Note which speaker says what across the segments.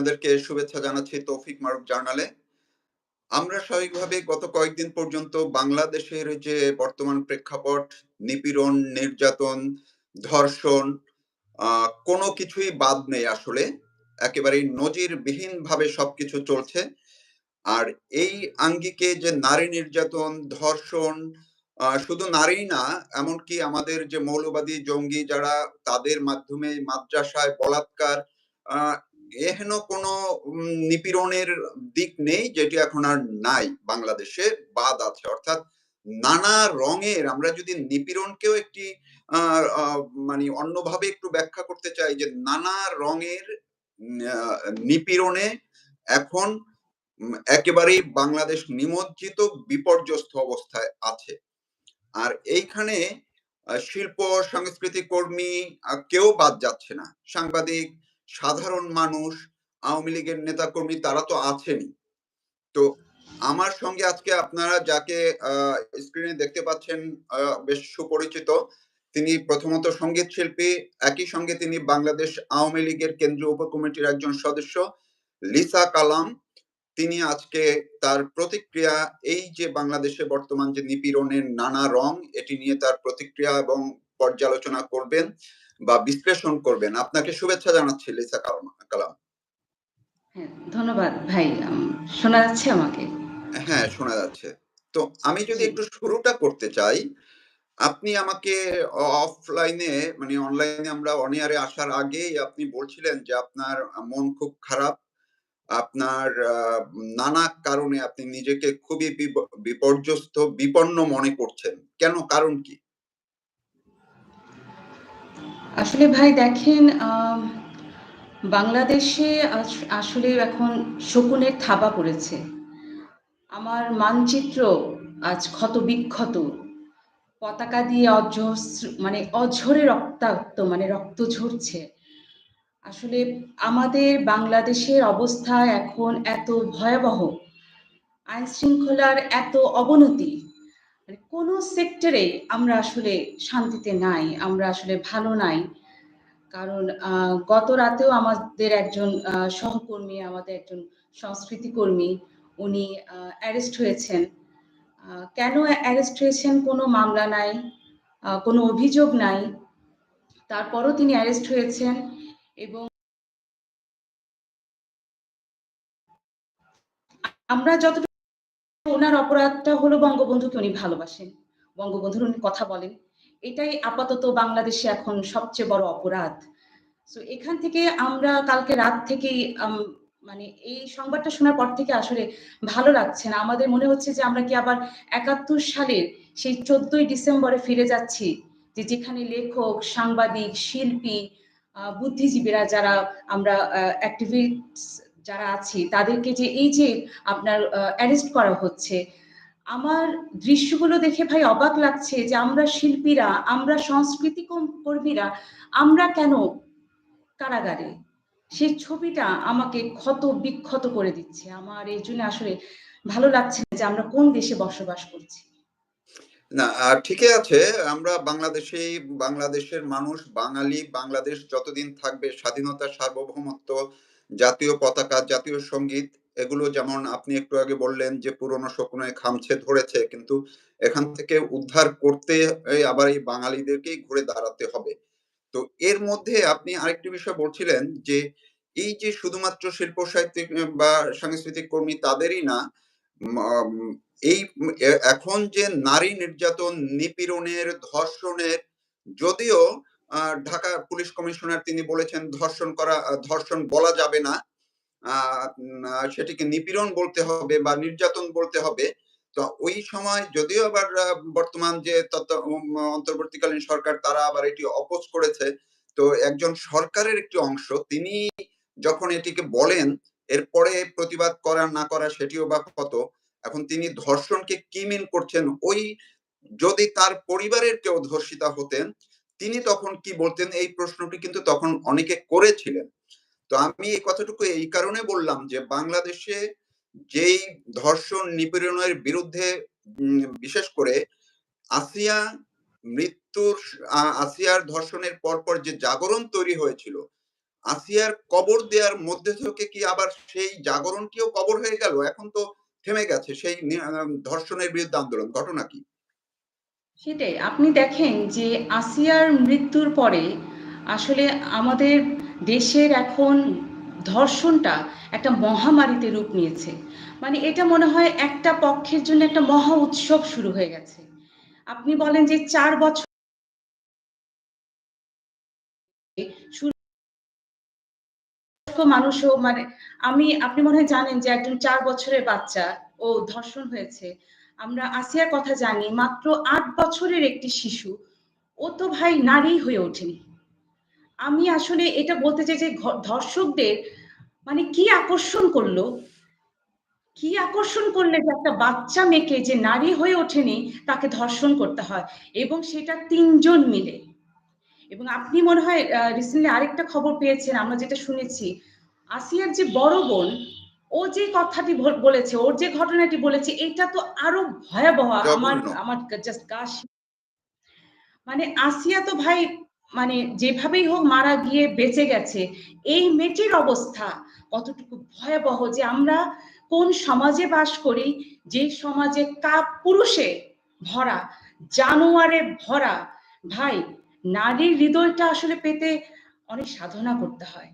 Speaker 1: আপনাদেরকে শুভেচ্ছা জানাচ্ছি তৌফিক মারুফ জার্নালে। আমরা স্বাভাবিকভাবে গত কয়েকদিন পর্যন্ত বাংলাদেশের যে বর্তমান প্রেক্ষাপট, নিপীড়ন, নির্যাতন, ধর্ষণ কোনো কিছুই বাদ নেই আসলে। একেবারেই নজিরবিহীনভাবে সবকিছু চলছে। আর এই আঙ্গিকে যে নারী নির্যাতন, ধর্ষণ শুধু নারী না, এমনকি আমাদের যে মৌলবাদী জঙ্গি যারা তাদের মাধ্যমে মাদ্রাসায় বলাৎকার এহেন কোনো নিপীড়নের দিক নেই যেটি এখন আর নাই বাংলাদেশে, বাদ আছে। অর্থাৎ নানা রঙের আমরা যদি নিপীড়নকেও একটি মানি অন্যভাবে একটু ব্যাখ্যা করতে চাই যে নানা রঙের নিপীড়নে এখন একেবারেই বাংলাদেশ নিমজ্জিত বিপর্যস্ত অবস্থায় আছে। আর এইখানে শিল্প সংস্কৃতি কর্মী কেউ বাদ যাচ্ছে না। সাংবাদিক, সাধারণ মানুষ, আওয়ামী লীগের নেতাকর্মী তারা তো আছেনই। তো আমার সঙ্গে আজকে আপনারা যাকে স্ক্রিনে দেখতে পাচ্ছেন বেশ সুপরিচিত। তিনি প্রথমত সংগীত শিল্পী, একই সঙ্গে তিনি বাংলাদেশ আওয়ামী লীগের কেন্দ্রীয় উপকমিটির একজন সদস্য লিসা কালাম। তিনি আজকে তার প্রতিক্রিয়া এই যে বাংলাদেশে বর্তমান যে নিপীড়নের নানা রং এটি নিয়ে তার প্রতিক্রিয়া এবং পর্যালোচনা করবেন বা বিশ্লেষণ করবেন। আপনাকে শুভেচ্ছা জানাচ্ছি লিসা কালাম।
Speaker 2: হ্যাঁ, ধন্যবাদ ভাই। শোনা যাচ্ছে আমাকে?
Speaker 1: হ্যাঁ, শোনা যাচ্ছে। তো আমি যদি একটু শুরুটা করতে চাই, আপনি আমাকে অফলাইনে মানে অনলাইনে আমরা অন এয়ারে আসার আগেই আপনি বলছিলেন যে আপনার মন খুব খারাপ। আপনার নানা কারণে আপনি নিজেকে খুবই বিপর্যস্ত, বিপন্ন মনে করছেন। কেন? কারণ কি?
Speaker 2: আসলে ভাই দেখেন বাংলাদেশে আস আসলে এখন শকুনের থাবা পড়েছে। আমার মানচিত্র আজ ক্ষত-বিক্ষত। পতাকা দিয়ে অজস্র মানে অঝরে রক্তাক্ত মানে রক্ত ঝরছে। আসলে আমাদের বাংলাদেশের অবস্থা এখন এত ভয়াবহ, আইন-শৃঙ্খলার এত অবনতি, মানে কোনো সেক্টরে আমরা আসলে শান্তিতে নাই, আমরা আসলে ভালো নাই। কারণ গত রাতেও আমাদের একজন সহকর্মী, আমাদের একজন সংস্কৃতি কর্মী, উনি অ্যারেস্ট হয়েছেন। কেন অ্যারেস্ট হয়েছেন? কোনো মামলা নাই, কোনো অভিযোগ নাই। তারপরও তিনি অ্যারেস্ট হয়েছেন এবং আমরা যতটুকু উনার অপরাধটা হলো বঙ্গবন্ধুকে উনি ভালোবাসেন। বঙ্গবন্ধুর উনি কথা বলেন। এটাই আপাতত বাংলাদেশে এখন সবচেয়ে বড় অপরাধ। সো এখান থেকে আমরা কালকে রাত থেকেই মানে এই সংবাদটা শোনার পর থেকে আসলে ভালো লাগছে না। আমাদের মনে হচ্ছে যে আমরা কি আবার ৭১ সালের সেই ১৪ই ডিসেম্বরে ফিরে যাচ্ছি। যে যেখানে লেখক, সাংবাদিক, শিল্পী, বুদ্ধিজীবীরা যারা আমরা অ্যাক্টিভিস্ট যারা আছি তাদেরকে যে এই যে আপনার অ্যারেস্ট করা হচ্ছে। আমার দৃশ্যগুলো দেখে ভাই অবাক লাগছে যে আমরা শিল্পীরা, আমরা সংস্কৃতি কর্মীরা আমরা কেন কারাগারে? সেই ছবিটা আমাকে ক্ষত-বিক্ষত করে দিচ্ছে। আমার এই জন্য আসলে ভালো লাগছে যে আমরা কোন দেশে বসবাস করছি।
Speaker 1: না, ঠিকই আছে। আমরা বাংলাদেশেই বাংলাদেশের মানুষ, বাঙালি, বাংলাদেশ যতদিন থাকবে স্বাধীনতা, সার্বভৌমত্ব, জাতীয় পতাকা, জাতীয় সংগীত এগুলো যেমন আপনি একটু আগে বললেন যে পুরনো শকুনে খামছে ধরেছে। কিন্তু এখান থেকে উদ্ধার করতে আবার এই বাঙালিদেরকেই ঘুরে দাঁড়াতে হবে। তো এর মধ্যে আপনি আরেকটি বিষয় বলছিলেন যে, এই যে শুধুমাত্র শিল্প সাহিত্যিক বা সাংস্কৃতিক কর্মী তাদেরই না, এই এখন যে নারী নির্যাতন, নিপীড়নের, ধর্ষণের যদিও ঢাকা পুলিশ কমিশনার তিনি বলেছেন ধর্ষণ করা ধর্ষণ বলা যাবে না। সেটিকে নিপীড়ন বলতে হবে বা নির্যাতন বলতে হবে। তো ওই সময় যদিও আবার বর্তমান যে অন্তর্বর্তীকালীন সরকার তারা আবার এটি অপোজ করেছে। তো একজন সরকারের একটি অংশ তিনি যখন এটিকে বলেন, এরপরে প্রতিবাদ করা না করা সেটিও বা কত। এখন তিনি ধর্ষণকে কি মিন করছেন? ওই যদি তার পরিবারের কেউ ধর্ষিতা হতেন, তিনি তখন কি বলতেন? এই প্রশ্নটি কিন্তু তখন অনেকে করেছিলেন। তো আমি এই কথাটুকু এই কারণে বললাম যে বাংলাদেশে যেই ধর্ষণ নিপীড়নের বিরুদ্ধে বিশেষ করে আসিয়া মৃত্যুর আসিয়ার ধর্ষণের পরপর যে জাগরণ তৈরি হয়েছিল, আসিয়ার কবর দেওয়ার মধ্যে থেকে কি আবার সেই জাগরণটিও কবর হয়ে গেল? এখন তো থেমে গেছে সেই ধর্ষণের বিরুদ্ধে আন্দোলন। ঘটনা কি?
Speaker 2: সেটাই। আপনি দেখেন যে আসিয়ার মৃত্যুর পরে আসলে আমাদের দেশের এখন ধর্ষণটা একটা মহামারীতে রূপ নিয়েছে। মানে এটা মনে হয় একটা পক্ষের জন্য একটা মহা উৎসব শুরু হয়ে গেছে। আপনি বলেন যে চার বছর মানুষও মানে আমি, আপনি মনে হয় জানেন যে একজন চার বছরের বাচ্চা, ও ধর্ষণ হয়েছে। আমরা আসিয়ার কথা জানি মাত্র আট বছরের একটি শিশু। ও তো ভাই নারী হয়ে ওঠেনি। আমি আসলে এটা বলতে চাই যে ধর্ষকদের মানে কি আকর্ষণ করল? কি আকর্ষণ করলে যে একটা বাচ্চা মেয়েকে যে নারী হয়ে ওঠেনি তাকে ধর্ষণ করতে হয় এবং সেটা তিনজন মিলে। এবং আপনি মনে হয় রিসেন্টলি আরেকটা খবর পেয়েছেন আমরা যেটা শুনেছি, আসিয়ার যে বড় বোন, ও যে কথাটি বলেছে, ওর যে ঘটনাটি বলেছে এটা তো আরও ভয়াবহ। আমার। আমার জাস্ট মানে আসিয়া তো ভাই মানে যেভাবেই হোক মারা গিয়ে বেঁচে গেছে। এই মেয়েটির অবস্থা কতটুকু ভয়াবহ যে আমরা কোন সমাজে বাস করি, যে সমাজে কাপ পুরুষে ভরা, জানোয়ারে ভরা। ভাই নারীর হৃদয়টা আসলে পেতে অনেক সাধনা করতে হয়।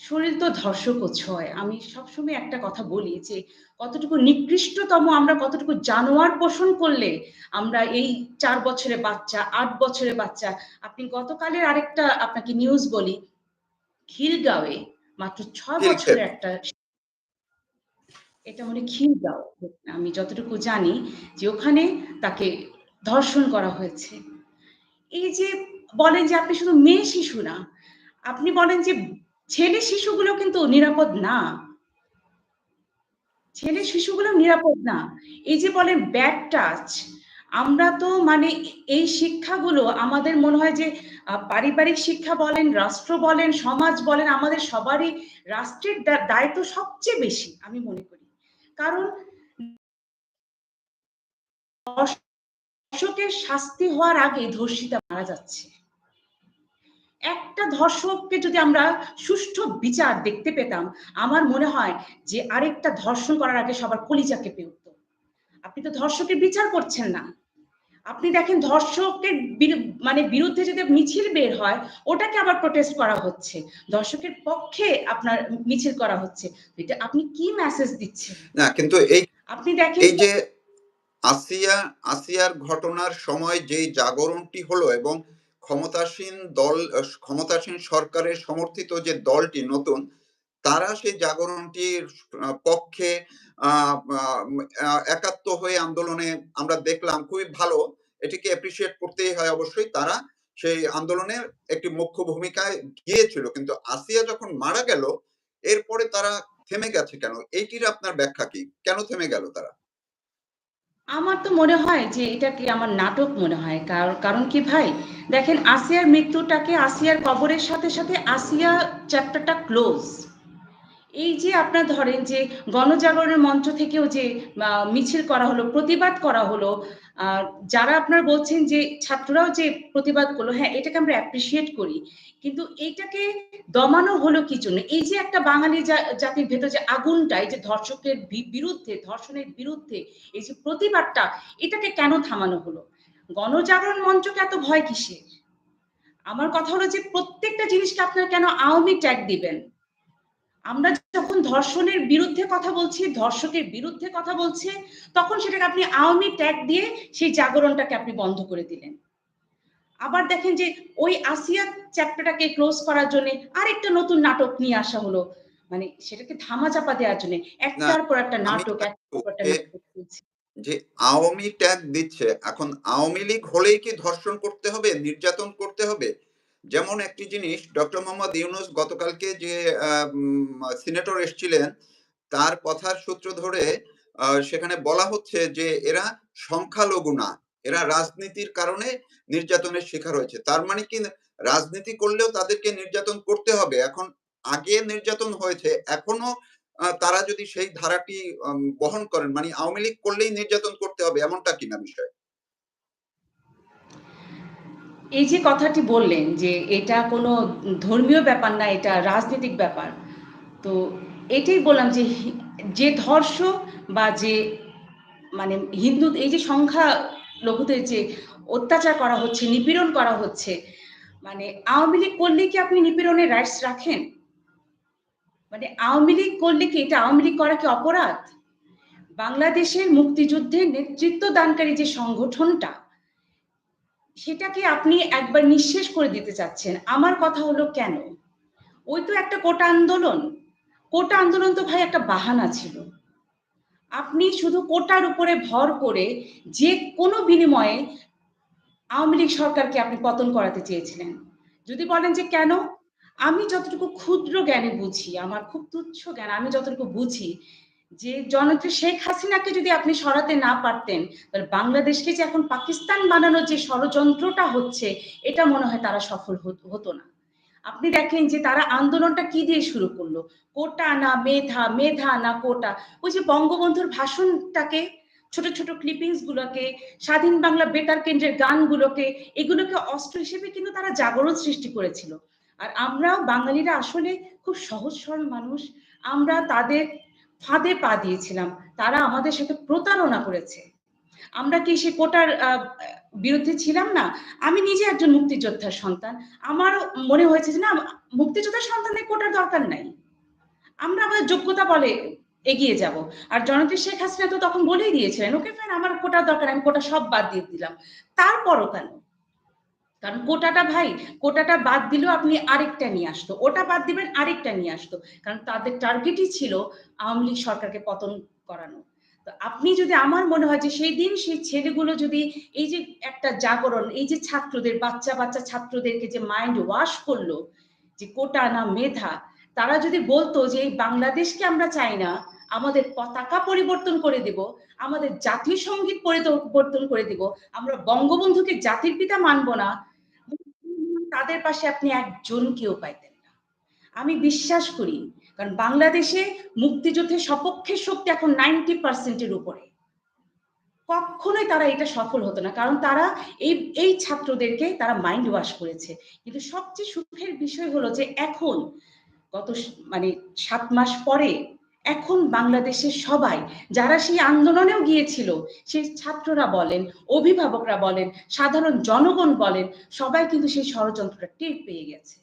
Speaker 2: শরীর তো ধর্ষকও ছয়। আমি সবসময় একটা কথা বলি যে কতটুকু নিকৃষ্টতম আমরা কতটুকু জানোয়ার পোষণ করলে আমরা এই চার বছরের বাচ্চা, আট বছরের বাচ্চা আপনি গতকালের আরেকটা আপনাকে নিউজ বলি, খিলগাঁওয়ে মাত্র ৬
Speaker 1: খিলক্ষেত।
Speaker 2: বছরের একটা এটা মনে হয় খিলগাঁও। আমি যতটুকু জানি যে ওখানে তাকে ধর্ষণ করা হয়েছে। এই যে বলেন যে আপনি শুধু মেয়ে শিশু না, আপনি বলেন যে ছেলে শিশুগুলো কিন্তু নিরাপদ না। ছেলে শিশুগুলো নিরাপদ না। এই যে বলেন ব্যাড টাচ, আমরা তো মানে এই শিক্ষাগুলো আমাদের মনে হয় যে পারিবারিক শিক্ষা বলেন, রাষ্ট্র বলেন, সমাজ বলেন আমাদের সবারই রাষ্ট্রের দায়িত্ব সবচেয়ে বেশি আমি মনে করি। কারণ ধর্ষকের শাস্তি হওয়ার আগে ধর্ষিতা মারা যাচ্ছে। একটা ধর্ষককে যদি আমরা সুষ্ঠু বিচার দেখতে পেতাম, আমার মনে হয় যে আরেকটা ধর্ষণ করার আগে সবার কলিজা কেঁপে উঠত। আপনি তো ধর্ষকের বিচার করছেন না। আপনি দেখেন ধর্ষকের মানে বিরুদ্ধে যদি মিছিল বের হয়, ওটাকে আবার প্রোটেস্ট করা হচ্ছে। ধর্ষকের পক্ষে আপনার মিছিল করা হচ্ছে। এটা আপনি কি মেসেজ দিচ্ছেন?
Speaker 1: না কিন্তু এই
Speaker 2: আপনি দেখেন
Speaker 1: এই যে আসিয়া আসিয়ার ঘটনার সময় যে জাগরণটি হলো এবং ক্ষমতাসীন দল ক্ষমতাসীন সরকারের সমর্থিত যে দলটি নতুন, তারা সেই জাগরণটির পক্ষে একাত্ম হয়ে আন্দোলনে আমরা দেখলাম খুবই ভালো। এটিকে অ্যাপ্রিশিয়েট করতেই হয় অবশ্যই। তারা সেই আন্দোলনে একটি মুখ্য ভূমিকায় গিয়েছিল। কিন্তু আসিয়া যখন মারা গেল, এরপরে তারা থেমে গেছে কেন? এইটির আপনার ব্যাখ্যা কি? কেন থেমে গেল তারা?
Speaker 2: আমার তো মনে হয় যে এটা কি আমার নাটক মনে হয়। কার কারণ কি ভাই? দেখেন আসিয়ার মৃত্যুটাকে আসিয়ার কবরের সাথে, সাথে আসিয়া চ্যাপ্টারটা ক্লোজ। এই যে আপনার ধরেন যে গণজাগরণের মঞ্চ থেকেও যে মিছিল করা হলো, প্রতিবাদ করা হলো। যারা আপনার বলছেন যে ছাত্ররাও যে প্রতিবাদ করল, হ্যাঁ, এটাকে আমরা অ্যাপ্রিসিয়েট করি। কিন্তু এইটাকে দমানো হলো কি জন্য? এই যে একটা বাঙালি জাতির ভেতর যে আগুনটা, এই যে ধর্ষকের বিরুদ্ধে, ধর্ষণের বিরুদ্ধে এই যে প্রতিবাদটা, এটাকে কেন থামানো হলো? গণজাগরণ মঞ্চকে এত ভয় কিসের? আমার কথা হলো যে প্রত্যেকটা জিনিসকে আপনার কেন আওয়ামী ট্যাগ দিবেন? আমরা যখন ধর্ষণের বিরুদ্ধে কথা বলছি, ধর্ষকের বিরুদ্ধে কথা বলছি, তখন সেটাকে আপনি আওয়ামী ট্যাগ দিয়ে সেই জাগরণটাকে আপনি বন্ধ করে দিলেন। আবার দেখেন যে ওই আসিয়া চ্যাপ্টারটাকে ক্লোজ করার জন্যে আরেকটা নতুন নাটক নিয়ে আসা হলো। মানে সেটাকে ধামাচাপা দেওয়ার জন্যে একটার পর একটা নাটক,
Speaker 1: যে আওয়ামী ট্যাগ দিচ্ছে, এখন আওয়ামী লীগ হলেই কি ধর্ষণ করতে হবে, নির্যাতন করতে হবে? যেমন একটি জিনিস ডক্টর মোহাম্মদ ইউনুস গতকালকে যে সিনেটর এসছিলেন, তার কথার সূত্র ধরে সেখানে বলা হচ্ছে যে এরা সংখ্যালঘু না। এরা রাজনীতির কারণে নির্যাতনের শিকার হয়েছে। তার মানে কি রাজনীতি করলেও তাদেরকে নির্যাতন করতে হবে। এখন আগে নির্যাতন হয়েছে, এখনও তারা যদি সেই ধারাটি বহন করেন, মানে আওয়ামী লীগ করলেই নির্যাতন করতে হবে এমনটা কিনা বিষয়?
Speaker 2: এই যে কথাটি বললেন যে এটা কোনো ধর্মীয় ব্যাপার না, এটা রাজনৈতিক ব্যাপার। তো এটাই বললাম যে যে ধর্ষক বা যে মানে হিন্দু, এই যে সংখ্যা লঘুদের যে অত্যাচার করা হচ্ছে, নিপীড়ন করা হচ্ছে মানে আওয়ামী লীগ করলে কি আপনি নিপীড়নের রাইটস রাখেন? মানে আওয়ামী লীগ করলে কি এটা আওয়ামী লীগ করা কি অপরাধ? বাংলাদেশের মুক্তিযুদ্ধের নেতৃত্ব দানকারী যে সংগঠনটা সেটাকে আপনি একবার নিঃশেষ করে দিতে চাচ্ছেন। আমার কথা হলো কেন? ওই তো একটা কোটা আন্দোলন। কোটা আন্দোলন তো ভাই একটা বাহানা ছিল। আপনি শুধু কোটার উপরে ভর করে যে কোনো বিনিময়ে আওয়ামী লীগ সরকারকে আপনি পতন করাতে চেয়েছিলেন। যদি বলেন যে কেন? আমি যতটুকু ক্ষুদ্র জ্ঞানে বুঝি, আমার খুব তুচ্ছ জ্ঞান, আমি যতটুকু বুঝি যে জননেত্রী শেখ হাসিনাকে যদি আপনি সরাতে না পারতেন, তাহলে বাংলাদেশকে যে এখন পাকিস্তান বানানোর যে ষড়যন্ত্রটা হচ্ছে, এটা মনে হয় তারা সফল হত- না। আপনি দেখেন যে তারা আন্দোলনটা কি দিয়ে শুরু করল? কোটা না মেধা মেধা না কোটা? ওই যে বঙ্গবন্ধুর ভাষণটাকে, ছোট ছোট ক্লিপিংস গুলোকে, স্বাধীন বাংলা বেতার কেন্দ্রের গানগুলোকে, এগুলোকে অস্ত্র হিসেবে কিন্তু তারা জাগরণ সৃষ্টি করেছিল। আর আমরাও বাঙালিরা আসলে খুব সহজ, সরল মানুষ। আমরা তাদের ফাঁদে পা দিয়েছিলাম। তারা আমাদের সাথে প্রতারণা করেছে। আমরা কি সে কোটার বিরুদ্ধে ছিলাম না? আমি নিজে একজন মুক্তিযোদ্ধার সন্তান। আমারও মনে হয়েছে যে না, মুক্তিযোদ্ধার সন্তানদের কোটার দরকার নাই। আমরা আমাদের যোগ্যতা বলে এগিয়ে যাব। আর জননেত্রী শেখ হাসিনা তো তখন বলেই দিয়েছিলেন, ওকে ফাইন আমার কোটার দরকার, আমি কোটা সব বাদ দিয়ে দিলাম। তারপরও কেন? কারণ কোটাটা ভাই, কোটাটা বাদ দিলেও আপনি আরেকটা নিয়ে আসতো। ওটা বাদ দিবেন, আরেকটা নিয়ে আসতো। কারণ তাদের টার্গেটই ছিল আওয়ামী লীগ সরকারকে পতন করানো। তো আপনি যদি আমার মনে হয় যে সেই দিন সেই ছেলেগুলো যদি এই যে একটা জাগরণ, এই যে ছাত্রদের, বাচ্চা বাচ্চা ছাত্রদেরকে যে মাইন্ড ওয়াশ করল যে কোটা না মেধা, তারা যদি বলতো যে এই বাংলাদেশকে আমরা চাই না, আমাদের পতাকা পরিবর্তন করে দেব, আমাদের জাতীয় সংগীত পরিবর্তন করে দিব, আমরা বঙ্গবন্ধুকে জাতির পিতা মানব না তাদের পাশে আপনি একজনকেও পাইতেন না। আমি বিশ্বাস করি, কারণ বাংলাদেশে মুক্তিযুদ্ধের সপক্ষের শক্তি এখন নাইনটি পার্সেন্টের উপরে। কখনোই তারা এটা সফল হতো না, কারণ তারা এই এই ছাত্রদেরকে তারা মাইন্ড ওয়াশ করেছে। কিন্তু সবচেয়ে সুখের বিষয় হলো যে এখন, গত মানে সাত মাস পরে এখন বাংলাদেশের সবাই, যারা সেই আন্দোলনেও গিয়েছিল, সেই ছাত্ররা বলেন, অভিভাবকরা বলেন, সাধারণ জনগণ বলেন, সবাই কিন্তু সেই ষড়যন্ত্রটা টের পেয়ে গেছে।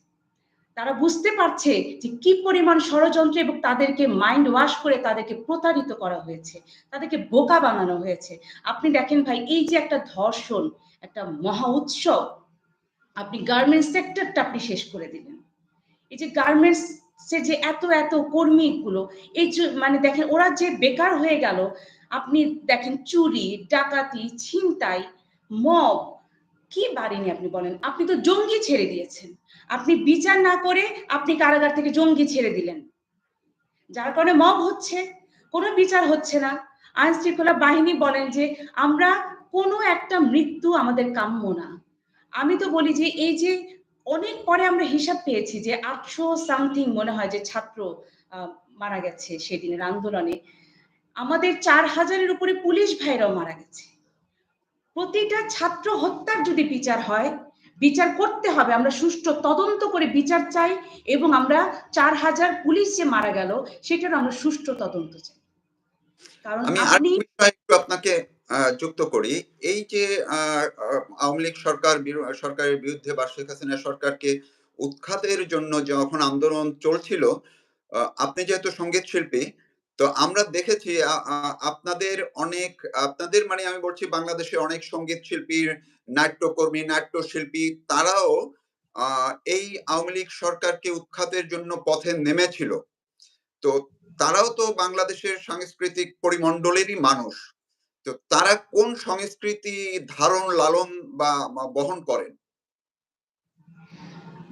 Speaker 2: তারা বুঝতে পারছে যে কি পরিমাণ ষড়যন্ত্র এবং তাদেরকে মাইন্ড ওয়াশ করে তাদেরকে প্রতারিত করা হয়েছে, তাদেরকে বোকা বানানো হয়েছে। আপনি দেখেন ভাই, এই যে একটা ধর্ষণ, একটা মহা উৎসব, আপনি গার্মেন্টস সেক্টরটা আপনি শেষ করে দিলেন। এই যে গার্মেন্টস যে এত এত কর্মীগুলো এই মানে দেখেন, ওরা যে বেকার হয়ে গেল, আপনি দেখেন চুরি, ডাকাতি, ছিনতাই, মব, কি বাড়েনি আপনি বলেন? আপনি তো জঙ্গি ছেড়ে দিয়েছেন। আপনি বিচার না করে আপনি কারাগার থেকে জঙ্গি ছেড়ে দিলেন। যার কারণে মব হচ্ছে, কোনো বিচার হচ্ছে না। আইন শৃঙ্খলা বাহিনী বলেন যে, আমরা কোনো একটা মৃত্যু আমাদের কাম্য না। আমি তো বলি যে, এই যে অনেক পরে আমরা হিসাব পেয়েছি যে আটশো সামথিং মনে হয় যে ছাত্র মারা গেছে সেদিনের আন্দোলনে। আমাদের চার হাজারের উপরে পুলিশ ভাইরাও মারা গেছে। প্রতিটা ছাত্র হত্যার যদি বিচার হয় বিচার করতে হবে। আমরা সুষ্ঠু তদন্ত করে বিচার চাই এবং আমরা চার হাজার পুলিশ যে মারা গেল সেটার আমরা সুষ্ঠু তদন্ত চাই। কারণ আপনি
Speaker 1: আপনাকে যুক্ত করি। এই যে আওয়ামী লীগ সরকার সরকারের বিরুদ্ধে বা শেখ হাসিনা সরকারকে উৎখাতের জন্য যখন আন্দোলন চলছিল আপনি যেহেতু সংগীত শিল্পী, তো আমরা দেখেছি আপনাদের অনেক, আপনাদের মানে আমি বলছি বাংলাদেশে অনেক সংগীত শিল্পীর, নাট্যকর্মী, নাট্যশিল্পী, তারাও এই আওয়ামী লীগ সরকারকে উৎখাতের জন্য পথে নেমেছিল। তো তারাও তো বাংলাদেশের সাংস্কৃতিক পরিমণ্ডলেরই মানুষ। তো তারা কোন সংস্কৃতি ধারণ, লালন বা বহন করেন?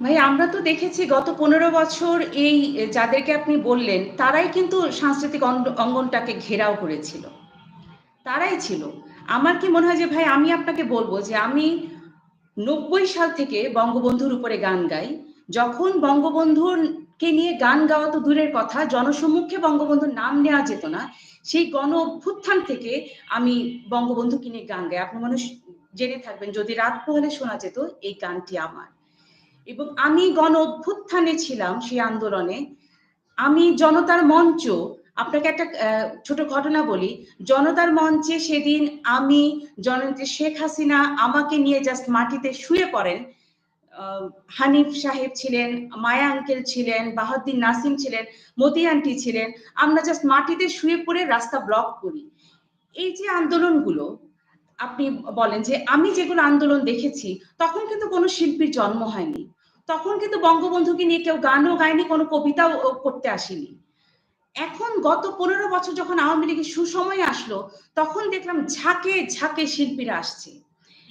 Speaker 2: ভাই, আমরা তো দেখেছি গত পনেরো বছর এই যাদেরকে আপনি বললেন, তারাই কিন্তু সাংস্কৃতিক অঙ্গ- অঙ্গনটাকে ঘেরাও করেছিল। তারাই ছিল। আমার কি মনে হয় যে, ভাই, আমি আপনাকে বলব যে, আমি নব্বই সাল থেকে বঙ্গবন্ধুর উপরে গান গাই। যখন বঙ্গবন্ধুকে নিয়ে গান গাওয়া তো দূরের কথা, জনসম্মুখে বঙ্গবন্ধুর নাম নেওয়া যেত না, সেই গণ অভ্যুত্থান থেকে আমি বঙ্গবন্ধুকে নিয়ে গান গাই। আপনি মানুষ জেনে থাকবেন, যদি রাত পোহালে শোনা যেত, এই গানটি আমার। এবং আমি গণ অভ্যুত্থানে ছিলাম সেই আন্দোলনে। আমি জনতার মঞ্চ, আপনাকে একটা ছোট ঘটনা বলি। জনতার মঞ্চে সেদিন আমি, জননেত্রী শেখ হাসিনা আমাকে নিয়ে জাস্ট মাটিতে শুয়ে পড়েন। হানিফ সাহেব ছিলেন, মায়া আঙ্কেল ছিলেন, বাহাদ্দিন নাসিম ছিলেন, মতি আন্টি ছিলেন। আমরা জাস্ট মাটিতে শুয়ে পড়ে রাস্তা ব্লক করি। এই যে আন্দোলনগুলো, আপনি বলেন যে আমি যেগুলো আন্দোলন দেখেছি, তখন কিন্তু কোনো শিল্পীর জন্ম হয়নি। তখন কিন্তু বঙ্গবন্ধুকে নিয়ে কেউ গানও গায়নি, কোনো কবিতাও করতে আসেনি। এখন গত পনেরো বছর যখন আওয়ামী লীগের সুসময় আসলো, তখন দেখলাম ঝাঁকে ঝাঁকে শিল্পীরা আসছে।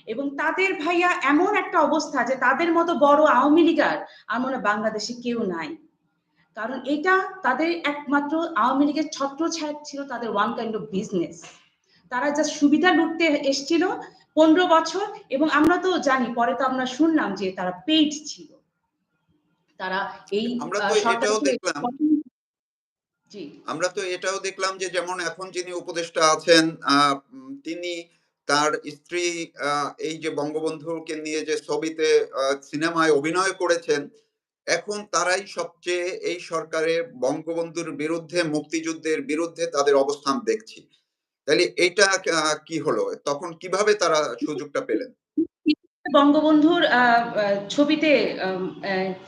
Speaker 2: এবং তাদের ভাইয়া এমন একটা অবস্থা যে তাদের মতো বড় আওয়ামী লীগার আর মনে বাংলাদেশে কেউ নাই। কারণ এটা তাদের একমাত্র আওয়ামী লীগের ছত্র ছিল তাদের ওয়ান কাইন্ড অফ বিজনেস তারা যা সুবিধা লুটতে এসছিল পনেরো বছর এবং আমরা তো জানি পরে তো আমরা শুনলাম যে তারা পেইড ছিল। তারা এই
Speaker 1: আমরা তো এটাও দেখলাম।
Speaker 2: জি।
Speaker 1: আমরা তো এটাও দেখলাম যে যেমন এখন যিনি উপদেষ্টা আছেন আহ, তিনি তার স্ত্রী এই যে বঙ্গবন্ধুকে নিয়ে যে ছবিতে সিনেমায় অভিনয় করেছেন এখন তারাই সবচেয়ে এই সরকারে বঙ্গবন্ধুর বিরুদ্ধে মুক্তিযুদ্ধের বিরুদ্ধে তাদের অবস্থান দেখছি। তাহলে আহ, কি হলো? তখন কীভাবে তারা সুযোগটা পেলেন?
Speaker 2: বঙ্গবন্ধুর ছবিতে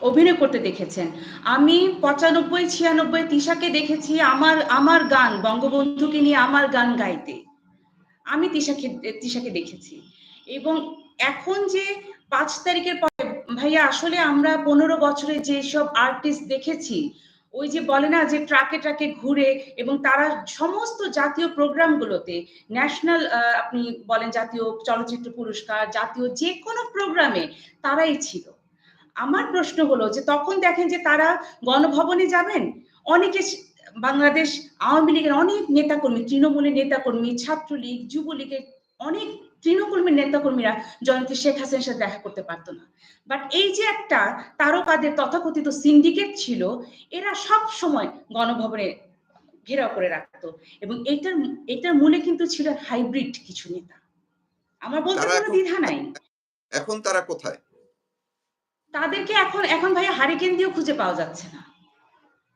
Speaker 2: অভিনয় করতে দেখেছেন। আমি পঁচানব্বই ছিয়ানব্বই তিশাকে দেখেছি আমার আমার গান বঙ্গবন্ধুকে নিয়ে আমার গান গাইতে। আমি তিশাকে তিশাকে দেখেছি। এবং এখন যে পাঁচ তারিখের পরে, ভাইয়া আসলে আমরা পনেরো বছরে যে সব আর্টিস্ট দেখেছি, ওই যে বলে না যে ট্রাকে ট্রাকে ঘুরে এবং তারা সমস্ত জাতীয় প্রোগ্রামগুলোতে ন্যাশনাল আপনি বলেন জাতীয় চলচ্চিত্র পুরস্কার, জাতীয় যে কোনো প্রোগ্রামে তারাই ছিল। আমার প্রশ্ন হলো যে তখন দেখেন যে তারা গণভবনে যাবেন, অনেকে বাংলাদেশ আওয়ামী লীগের অনেক নেতাকর্মী তৃণমূলের নেতাকর্মী ছাত্রলীগ যুবলীগের অনেক তৃণকর্মীর নেতাকর্মীরা জয়ন্তী শেখ হাসিনার সাথে দেখা করতে পারতো না। বাট এই যে একটা তারকাদের তথাকথিত সিন্ডিকেট ছিল এরা সব সময় গণভবনে ঘেরাও করে রাখতো এবং এটার এটার মূলে কিন্তু ছিল হাইব্রিড কিছু নেতা। আমার বলতে কোনো দ্বিধা নাই।
Speaker 1: এখন তারা কোথায়?
Speaker 2: তাদেরকে এখন এখন ভাই হারিকেন দিয়েও খুঁজে পাওয়া যাচ্ছে না।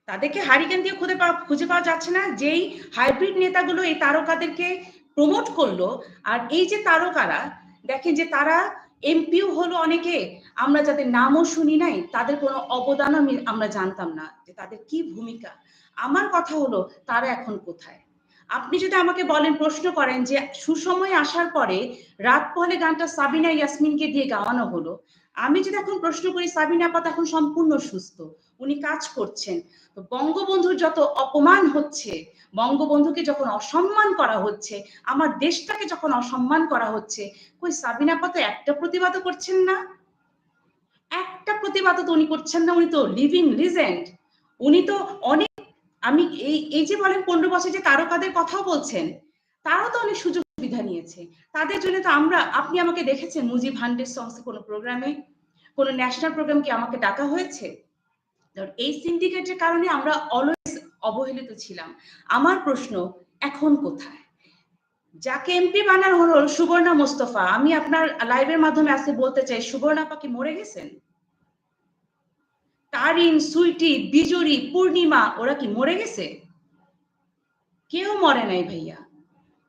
Speaker 2: তাদেরকে হারিকেন দিয়ে খুঁজে পাওয়া খুঁজে পাওয়া যাচ্ছে না। যেই হাইব্রিড নেতাগুলো এই তারকাদেরকে প্রমোট করল, আর এই যে তারকারা, দেখেন যে তারা এমপিও হলো অনেকে, আমরা যাদের নামও শুনি নাই, তাদের কোনো অবদানও আমি- আমরা জানতাম না যে তাদের কি ভূমিকা। আমার কথা হলো, তারা এখন কোথায়? আপনি যদি আমাকে বলেন, প্রশ্ন করেন যে সুসময় আসার পরে রাত পহলে গানটা সাবিনা ইয়াসমিনকে দিয়ে গাওয়ানো হলো আমি যদি এখন প্রশ্ন করি, সাবিনা আপাত এখন সম্পূর্ণ সুস্থ, উনি কাজ করছেন। বঙ্গবন্ধুর যত অপমান হচ্ছে, বঙ্গবন্ধুকে যখন অসম্মান করা হচ্ছে, আমার দেশটাকে যখন অসম্মান করা হচ্ছে, কই সাবিনা আপা তো একটা প্রতিবাদও করছেন না। একটা প্রতিবাদও তো উনি করছেন না, উনি তো লিভিং লিজেন্ড উনি তো অনেক, আমি এই এই যে বলেন পনেরো বছর যে তারকাদের কথাও বলছেন, তারাও তো অনেক সুযোগ সুবিধা নিয়েছে। তাদের জন্য তো আমরা, আপনি আমাকে দেখেছেন মুজিব হান্ড্রেড সংসে কোনো প্রোগ্রামে কোনো ন্যাশনাল প্রোগ্রাম কি আমাকে ডাকা হয়েছে? এই সিন্ডিকেটের কারণে আমরা অলওয়েজ অবহেলিত ছিলাম। আমার প্রশ্ন, এখন কোথায়? যাকে এমপি বানানো হলো, সুবর্ণা মোস্তফা, আমি আপনার লাইভের মাধ্যমে আজকে বলতে চাই, সুবর্ণা পাকি মরে গেছেন? তারিন, সুইটি, বিজুরি, পূর্ণিমা, ওরা কি মরে গেছে? কেউ মরে নাই ভাইয়া।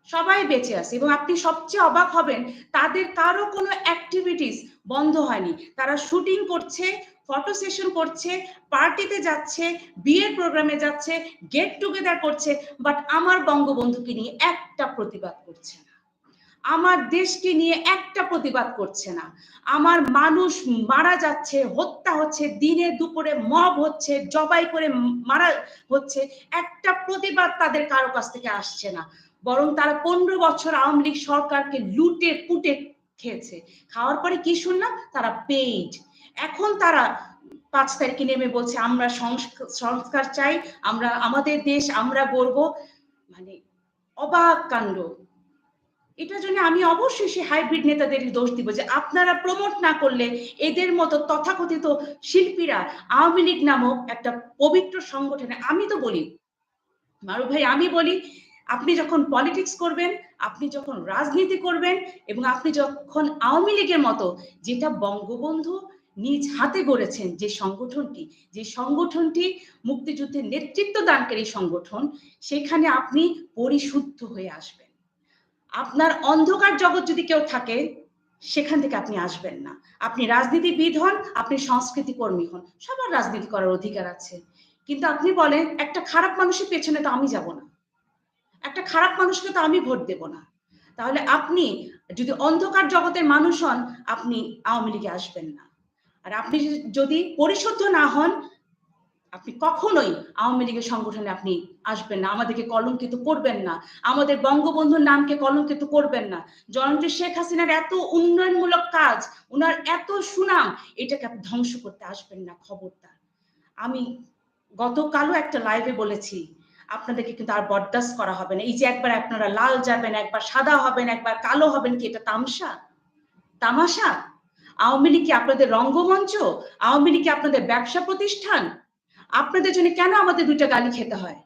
Speaker 2: সবাই বেঁচে আছে এবং আপনি সবচেয়ে অবাক হবেন, তাদের কারও কোনো অ্যাক্টিভিটিস বন্ধ হয়নি। তারা শুটিং করছে ফটো সেশন করছে পার্টিতে যাচ্ছে, বিয়ের প্রোগ্রামে যাচ্ছে গেট টুগেদার করছে বাট আমার বঙ্গবন্ধুকে নিয়ে একটা প্রতিবাদ করছে না। আমার দেশকে নিয়ে একটা প্রতিবাদ করছে না। আমার মানুষ মারা যাচ্ছে, হত্যা হচ্ছে, দিনে দুপুরে মব হচ্ছে, জবাই করে মারা হচ্ছে, একটা প্রতিবাদ তাদের কারও কাছ থেকে আসছে না। বরং তারা পনেরো বছর আওয়ামী লীগ সরকারকে লুটে পুটে খেয়েছে। খাওয়ার পরে কি শুনলাম? তারা পেইড এখন তারা পাঁচ তারিখে নেমে বলছে, আমরা সংস্ক- সংস্কার চাই, আমরা, আমাদের দেশ, আমরা গর্ব মানে অবাক কাণ্ড। এটার জন্য আমি অবশ্যই সেই হাইব্রিড নেতাদের দোষ দিব যে আপনারা প্রমোট না করলে এদের মতো তথাকথিত শিল্পীরা আওয়ামী লীগ নামক একটা পবিত্র সংগঠনে, আমি তো বলি মারু ভাই, আমি বলি আপনি যখন পলিটিক্স করবেন, আপনি যখন রাজনীতি করবেন এবং আপনি যখন আওয়ামী লীগের মতো যেটা বঙ্গবন্ধু নিজ হাতে গড়েছেন যে সংগঠনটি যে সংগঠনটি মুক্তিযুদ্ধের নেতৃত্ব দানকারী সংগঠন, সেখানে আপনি পরিশুদ্ধ হয়ে আসবেন। আপনার অন্ধকার জগৎ যদি কেউ থাকে, সেখান থেকে আপনি আসবেন না। আপনি রাজনীতিবিদ হন, আপনি সংস্কৃতি কর্মী হন, সবার রাজনীতি করার অধিকার আছে। কিন্তু আপনি বলেন, একটা খারাপ মানুষের পেছনে তো আমি যাব না। একটা খারাপ মানুষকে তো আমি ভোট দেব না। তাহলে আপনি যদি অন্ধকার জগতের মানুষ হন, আপনি আওয়ামী লীগে আসবেন না। আর আপনি যদি পরিশুদ্ধ না হন, আপনি কখনোই আওয়ামী লীগের সংগঠনে আপনি আসবেন না। আমাদেরকে কলঙ্কিত করবেন না। আমাদের বঙ্গবন্ধুর নামকে কলঙ্কিত করবেন না। জয়ন্তী শেখ হাসিনার এত উন্নয়নমূলক কাজ ওনার এত সুনাম, এটাকে আপনি ধ্বংস করতে আসবেন না খবরদার। আমি গতকালও একটা লাইভে বলেছি আপনাদেরকে কিন্তু আর বরদাস্ত করা হবে না। এই যে একবার আপনারা লাল যাবেন, একবার সাদা হবেন, একবার কালো হবেন কি এটা তামসা তামাশা? আওয়ামী লীগ কি আপনাদের রঙ্গমঞ্চ? আওয়ামী লীগ কি আপনাদের ব্যবসা প্রতিষ্ঠান? আপনাদের জন্য কেন আমাদের দুইটা গালি খেতে হয়?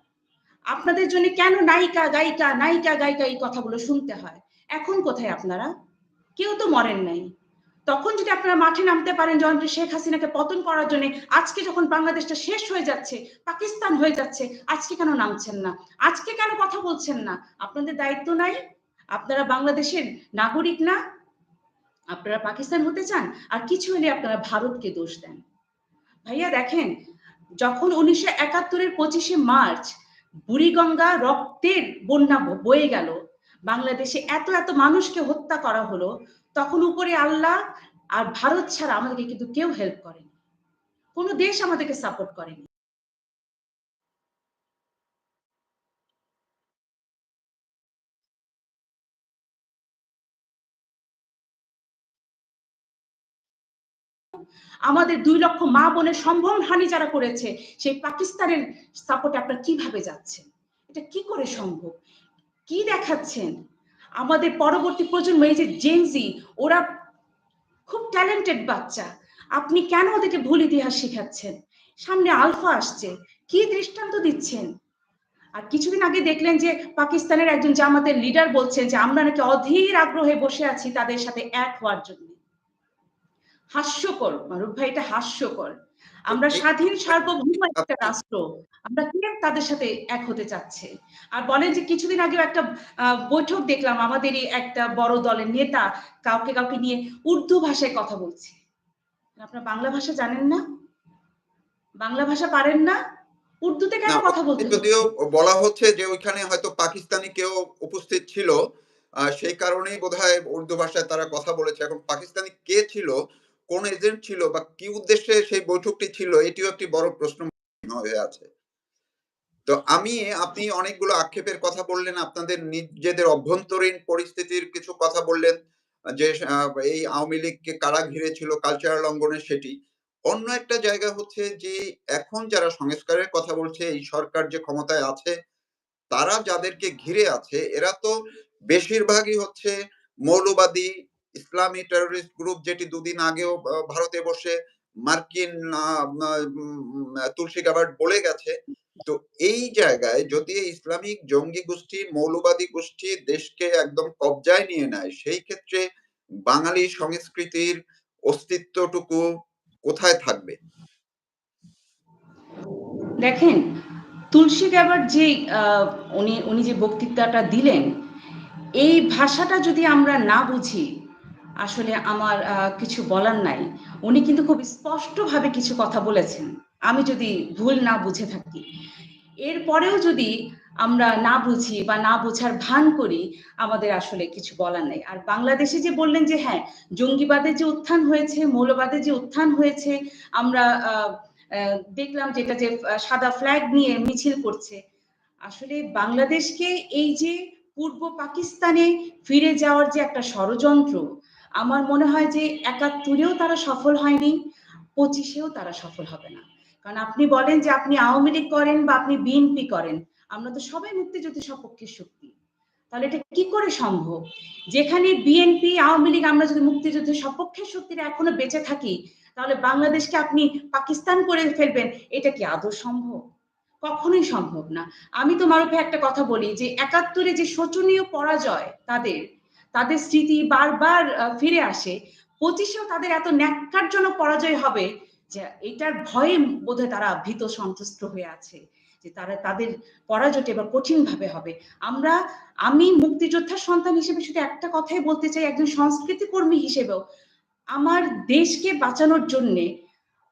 Speaker 2: আপনাদের জন্য কেন নায়িকা, গায়িকা নায়িকা, গায়িকা এই কথাগুলো শুনতে হয়? এখন কোথায় আপনারা? কেউ তো মরেন নাই। তখন যদি আপনারা মাঠে নামতে পারেন, যখন শেখ হাসিনাকে পতন করার জন্য আজকে যখন বাংলাদেশটা শেষ হয়ে যাচ্ছে, পাকিস্তান হয়ে যাচ্ছে, আজকে কেন নামছেন না? আজকে কেন কথা বলছেন না? আপনাদের দায়িত্ব নাই? আপনারা বাংলাদেশের নাগরিক না? আপনারা পাকিস্তান হতে চান? আর কিছু হলে আপনারা ভারতকে দোষ দেন। ভাইয়া, দেখেন, যখন উনিশশো একাত্তরের পঁচিশে মার্চ বুড়িগঙ্গা রক্তের বন্যা বয়ে গেল, বাংলাদেশে এত এত মানুষকে হত্যা করা হলো তখন উপরে আল্লাহ আর ভারত ছাড়া আমাদেরকে কিন্তু কেউ হেল্প করেনি। কোনো দেশ আমাদেরকে সাপোর্ট করেনি। আমাদের দুই লক্ষ মা বোনের সম্ভ্রম হানি যারা করেছে, সেই পাকিস্তানের সাপোর্টে আপনারা কীভাবে যাচ্ছেন? এটা কি করে সম্ভব? কি দেখাচ্ছেন? আমাদের পরবর্তী প্রজন্ম, এই যে জেনজি ওরা খুব ট্যালেন্টেড বাচ্চা। আপনি কেন ওদেরকে ভুল ইতিহাস শেখাচ্ছেন? সামনে আলফা আসছে। কি দৃষ্টান্ত দিচ্ছেন? আর কিছুদিন আগে দেখলেন যে পাকিস্তানের একজন জামাতের লিডার বলছেন যে, আমরা নাকি অধীর আগ্রহে বসে আছি তাদের সাথে এক হওয়ার জন্য। হাস্যকর, মারুফ ভাই, এটা হাস্যকর। আমরা স্বাধীন সার্বভৌম একটা রাষ্ট্র আমরা কি তাদের সাথে এক হতে চাচ্ছে? আর বলেন যে কিছুদিন আগেও একটা বৈঠক দেখলাম আমাদেরই একটা বড় দলের নেতা কাউকে কাউকে নিয়ে উর্দু ভাষায় কথা বলছে। আপনার বাংলা ভাষা জানেন না? বাংলা ভাষা পারেন না? উর্দুতে কেন কথা বলতে
Speaker 1: যদিও বলা হচ্ছে যে ওইখানে হয়তো পাকিস্তানি কেউ উপস্থিত ছিল আহ, সেই কারণেই বোধহয় উর্দু ভাষায় তারা কথা বলেছে। এখন পাকিস্তানি কে ছিল কোন এজেন্ট ছিল বা কি উদ্দেশ্যে সেই বৈঠকটি ছিল, এটিও একটি বড় প্রশ্ন হয়ে আছে। তো আমি, আপনি অনেকগুলো আক্ষেপের কথা বললেন, আপনাদের নিজেদের অভ্যন্তরীণ পরিস্থিতির কিছু কথা বললেন, যে এই আওয়ামী লীগকে কারা ঘিরেছিল কালচারাল অঙ্গনে সেটি। অন্য একটা জায়গা হচ্ছে যে, এখন যারা সংস্কারের কথা বলছে, এই সরকার যে ক্ষমতায় আছে, তারা যাদেরকে ঘিরে আছে, এরা তো বেশিরভাগই হচ্ছে মৌলবাদী ইসলামী টেররিস্ট গ্রুপ যেটি দুদিন আগেও ভারতে বসে মার্কিন তুলসী গাবার্ড বলে গেছে। তো এই জায়গায় যদি ইসলামিক জঙ্গি গোষ্ঠী, মৌলবাদী গোষ্ঠী দেশকে একদম কবজায় নিয়ে নেয়, সেই ক্ষেত্রে বাঙালি সংস্কৃতির অস্তিত্বটুকু কোথায় থাকবে?
Speaker 2: দেখেন, তুলসী গ্যাবার যে উনি উনি যে বক্তৃতাটা দিলেন, এই ভাষাটা যদি আমরা না বুঝি আসলে আমার কিছু বলার নাই। উনি কিন্তু খুব স্পষ্টভাবে কিছু কথা বলেছেন। আমি যদি ভুল না বুঝে থাকি। এরপরেও যদি আমরা না বুঝি বা না বোঝার ভান করি, আমাদের আসলে কিছু বলার নেই। আর বাংলাদেশে যে বললেন যে হ্যাঁ জঙ্গিবাদের যে উত্থান হয়েছে, মৌলবাদের যে উত্থান হয়েছে, আমরা দেখলাম যেটা যে সাদা ফ্ল্যাগ নিয়ে মিছিল করছে। আসলে বাংলাদেশকে এই যে পূর্ব পাকিস্তানে ফিরে যাওয়ার যে একটা ষড়যন্ত্র আমার মনে হয় যে একাত্তরেও তারা সফল হয়নি পঁচিশেও তারা সফল হবে না। কারণ আপনি বলেন যে আপনি আওয়ামী লীগ করেন বা আপনি বিএনপি করেন আমরা তো সবাই মুক্তিযুদ্ধের সপক্ষের শক্তি। তাহলে এটা কি করে সম্ভব? যেখানে বিএনপি আওয়ামী লীগ আমরা যদি মুক্তিযুদ্ধের সপক্ষের শক্তিরা এখনও বেঁচে থাকি তাহলে বাংলাদেশকে আপনি পাকিস্তান করে ফেলবেন এটা কি আদৌ সম্ভব? কখনোই সম্ভব না। আমি তো মারুফ একটা কথা বলি যে একাত্তরে যে শোচনীয় পরাজয় তাদের, তাদের স্মৃতি বারবার ফিরে আসে। পঁচিশেও তাদের এত ন্যক্কারজনক পরাজয় হবে যে এটার ভয়ে বোধহয় তারা ভীত সন্ত্রস্ত হয়ে আছে। যে তারা তাদের পরাজয়টা এবার কঠিনভাবে হবে। আমরা আমি মুক্তিযোদ্ধার সন্তান হিসেবে শুধু একটা কথাই বলতে চাই একজন সংস্কৃতি কর্মী হিসেবেও আমার দেশকে বাঁচানোর জন্যে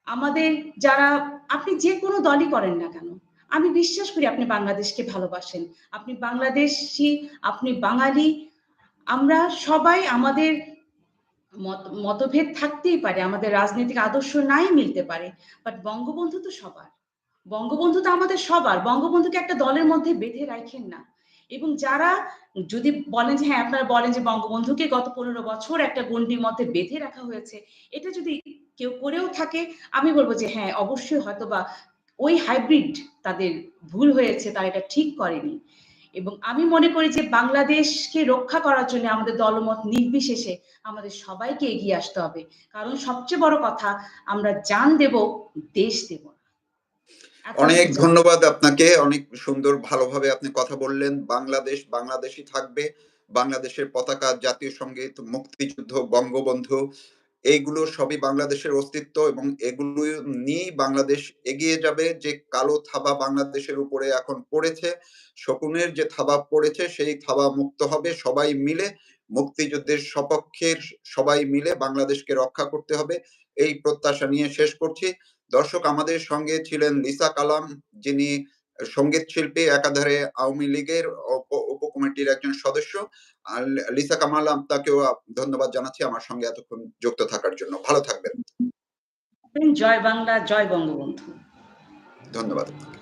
Speaker 2: আমাদের যারা আপনি যেকোনো দলই করেন না কেন, আমি বিশ্বাস করি আপনি বাংলাদেশকে ভালোবাসেন। আপনি বাংলাদেশি আপনি বাঙালি। আমরা সবাই আমাদের মত মতভেদ থাকতেই পারে। আমাদের রাজনৈতিক আদর্শ নাই মিলতে পারে। বাট বঙ্গবন্ধু তো সবার। বঙ্গবন্ধু তো আমাদের সবার। বঙ্গবন্ধুকে একটা দলের মধ্যে বেঁধে রাখেন না। এবং যারা যদি বলেন যে হ্যাঁ, আপনারা বলেন যে বঙ্গবন্ধুকে গত ১৫ বছর একটা গণ্ডির মধ্যে বেঁধে রাখা হয়েছে। এটা যদি কেউ করেও থাকে আমি বলব যে হ্যাঁ, অবশ্যই হয়তোবা ওই হাইব্রিড তাদের ভুল হয়েছে, তারা এটা ঠিক করেনি। এবং আমি মনে করি যে বাংলাদেশকে রক্ষা করার জন্য আমাদের দলমত নির্বিশেষে আমাদের সবাইকে এগিয়ে আসতে হবে। কারণ সবচেয়ে বড় কথা আমরা জান দেব, দেশ দেব
Speaker 1: অনেক ধন্যবাদ আপনাকে। অনেক সুন্দর ভালোভাবে আপনি কথা বললেন। বাংলাদেশ বাংলাদেশই থাকবে। বাংলাদেশের পতাকা, জাতীয় সংগীত, মুক্তিযুদ্ধ, বঙ্গবন্ধু এইগুলো সবই বাংলাদেশের অস্তিত্ব এবং এগুলো নিয়েই বাংলাদেশ এগিয়ে যাবে। যে কালো থাবা বাংলাদেশের উপরে এখন পড়েছে, শকুনের যে থাবা পড়েছে সেই থাবা মুক্ত হবে সবাই মিলে। মুক্তিযুদ্ধের সপক্ষের সবাই মিলে বাংলাদেশকে রক্ষা করতে হবে। এই প্রত্যাশা নিয়ে শেষ করছি। দর্শক আমাদের সঙ্গে ছিলেন লিসা কালাম যিনি সংগীত শিল্পী একাধারে আওয়ামী লীগের উপ উপকমিটির একজন সদস্য। আর লিসা কামাল আপনাকেও ধন্যবাদ জানাচ্ছি আমার সঙ্গে এতক্ষণ যুক্ত থাকার জন্য। ভালো থাকবেন।
Speaker 2: জয় বাংলা, জয় বঙ্গবন্ধু।
Speaker 1: ধন্যবাদ।